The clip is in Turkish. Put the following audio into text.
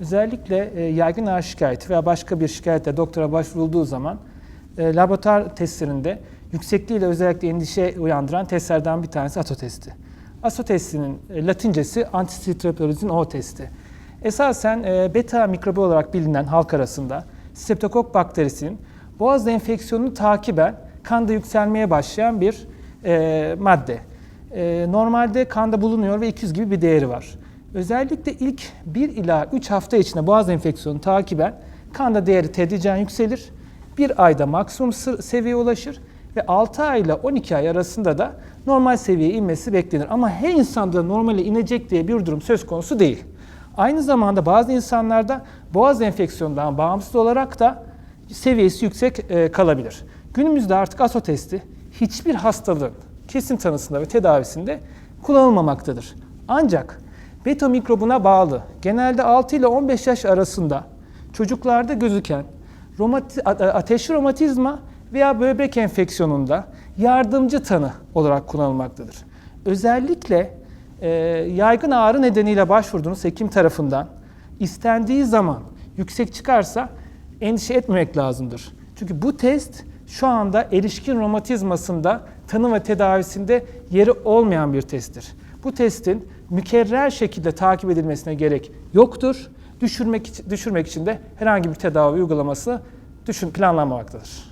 Özellikle e, yaygın ağrı şikayeti veya başka bir şikayetle doktora başvurulduğu zaman e, laboratuvar testlerinde yüksekliğiyle özellikle endişe uyandıran testlerden bir tanesi ATO testi. ATO testinin e, latincesi antisitreptolizin O testi. Esasen e, beta mikrobu olarak bilinen halk arasında streptokok bakterisinin boğaz enfeksiyonunu takiben kanda yükselmeye başlayan bir e, madde. E, normalde kanda bulunuyor ve 200 gibi bir değeri var. Özellikle ilk 1 ila 3 hafta içinde boğaz enfeksiyonu takiben kanda değeri tedricen yükselir. Bir ayda maksimum seviyeye ulaşır ve 6 ay ile 12 ay arasında da normal seviyeye inmesi beklenir. Ama her insanda normale inecek diye bir durum söz konusu değil. Aynı zamanda bazı insanlarda boğaz enfeksiyonundan bağımsız olarak da seviyesi yüksek e, kalabilir. Günümüzde artık ASO testi hiçbir hastalığın kesin tanısında ve tedavisinde kullanılmamaktadır. Ancak beta mikrobuna bağlı genelde 6 ile 15 yaş arasında çocuklarda gözüken romati- ateşli romatizma veya böbrek enfeksiyonunda yardımcı tanı olarak kullanılmaktadır. Özellikle e, yaygın ağrı nedeniyle başvurduğunuz hekim tarafından istendiği zaman yüksek çıkarsa endişe etmemek lazımdır. Çünkü bu test şu anda erişkin romatizmasında tanı ve tedavisinde yeri olmayan bir testtir. Bu testin mükerrer şekilde takip edilmesine gerek yoktur. Düşürmek düşürmek için de herhangi bir tedavi uygulaması düşün, planlanmamaktadır.